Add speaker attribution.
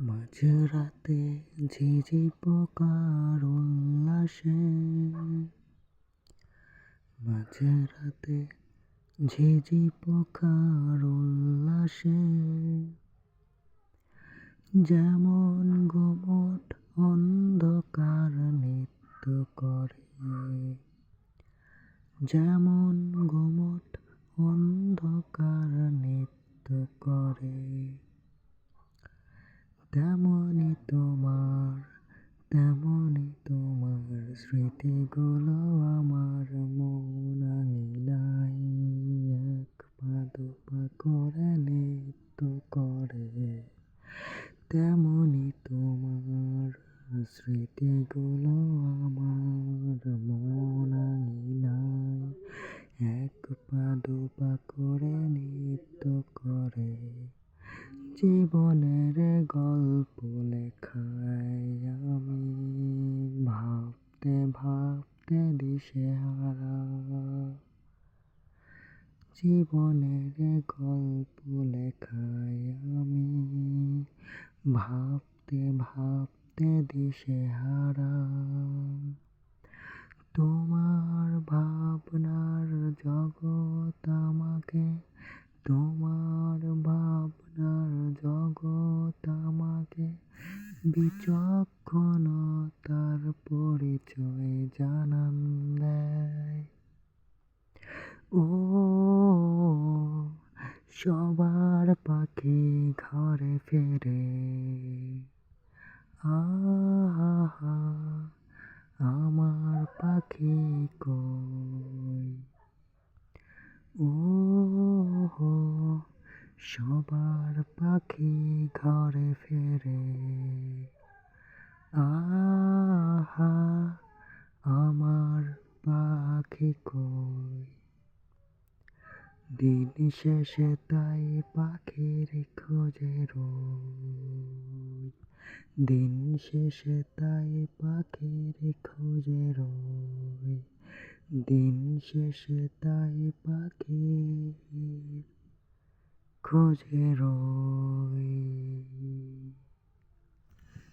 Speaker 1: মাঝরাতে ঝিঝি পোকার উল্লাসে। মাঝরাতে ঝিঝি পোকার উল্লাসে। যেমন গুমট অন্ধকার নৃত্য করে। যেমন গুমট অন্ধকার নৃত্য করে। তেমনি তোমার তেমনি তোমার স্মৃতিগুলো আমার মন নাই। এক পা দুপা করে নৃত্য করে। তেমনি তোমার স্মৃতিগুলো আমার মন নাই। এক পা দুপা করে নৃত্য জীবনের গল্প লেখায় আমি ভাবতে ভাবতে দিশে হারা জীবনের গল্প লেখায় আমি ভাবতে ভাবতে দিশে হারা তোমার ভাবনার জগৎ আমাকে তোমার ভাবনার জগৎ আমাকে বিচক্ষণতার পরিচয় জানান দেয়। ও সবার পাখি ঘরে ফেরে। আহা আমার পাখি কই? ও সবার পাখি ঘরে ফেরে। আহা, আমার পাখি কই? দিন শেষে তাই পাখির খোঁজে রই। দিন শেষে তাই পাখির খোঁজে রই। দিন শেষে তাই পাখির খোঁজে রই